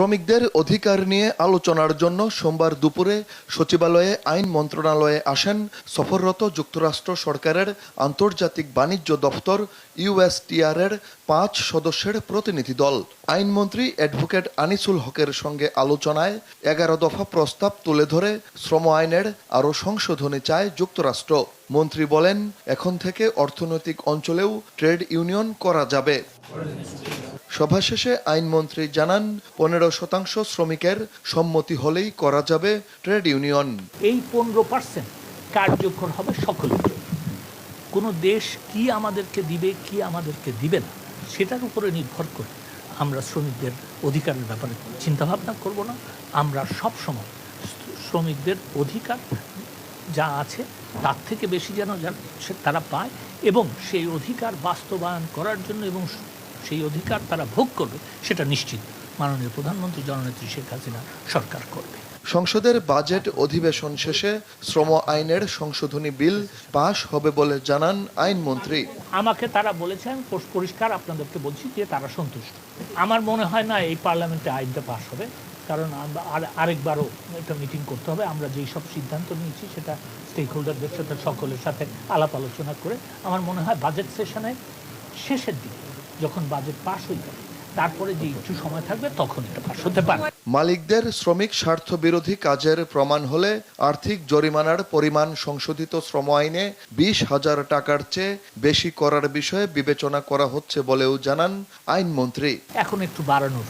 শ্রমিকদের অধিকার নিয়ে আলোচনার জন্য সোমবার দুপুরে সচিবালয়ে আইন মন্ত্রণালয়ে আসেন সফররত যুক্তরাষ্ট্র সরকারের আন্তর্জাতিক বাণিজ্য দফতর ইউএসটিআর এর পাঁচ সদস্যের প্রতিনিধি দল। আইনমন্ত্রী অ্যাডভোকেট আনিসুল হকের সঙ্গে আলোচনায় এগারো দফা প্রস্তাব তুলে ধরে শ্রম আইনের আরও সংশোধনী চায় যুক্তরাষ্ট্র। মন্ত্রী বলেন, এখন থেকে অর্থনৈতিক অঞ্চলেও ট্রেড ইউনিয়ন করা যাবে। সভা শেষে আইনমন্ত্রী জানান, পনেরো শতাংশ শ্রমিকের সম্মতি হলেই করা যাবে ট্রেড ইউনিয়ন। এই পনেরো পার্সেন্ট কার্যকর হবে সকলের কোনো দেশ কি আমাদেরকে দিবে, কি আমাদেরকে দিবে না, সেটার উপরে নির্ভর করে আমরা শ্রমিকদের অধিকারের ব্যাপারে চিন্তাভাবনা করব না। আমরা সব সময় শ্রমিকদের অধিকার যা আছে, তার থেকে বেশি যেন তারা পায় এবং সেই অধিকার বাস্তবায়ন করার জন্য এবং সেই অধিকার তারা ভোগ করবে সেটা নিশ্চিত। মাননীয় প্রধানমন্ত্রী জননেত্রী শেখ হাসিনা সরকার করবে। সংসদের বাজেট অধিবেশন শেষে শ্রম আইনের সংশোধনী বিল পাশ হবে বলে জানান আইনমন্ত্রী। আমাকে তারা বলেছেন পরিষ্কার আপনাদেরকে বলছি যে তারা সন্তুষ্ট। আমার মনে হয় না এই পার্লামেন্টে আইনটা পাশ হবে কারণ আর- আরেকবারও একটা মিটিং করতে হবে। আমরা যেই সব সিদ্ধান্ত নিয়েছি সেটা স্টেক হোল্ডারদের সাথে সকলের সাথে আলাপ আলোচনা করে আমার মনে হয় বাজেট সেশনের শেষের দিকে যখন বাজেট পাশ হয়ে যাবে তারপরে যে একটু সময় থাকবে তখন এটা পাশ হতে পারে মালিকদের শ্রমিক স্বার্থ বিরোধী কাজের প্রমাণ হলে আর্থিক জরিমানার পরিমাণ সংশোধিত শ্রম আইনে বিশ হাজার টাকার চেয়ে বেশি করার বিষয়ে বিবেচনা করা হচ্ছে বলেও জানান আইনমন্ত্রী। এখন একটু বাড়ানোর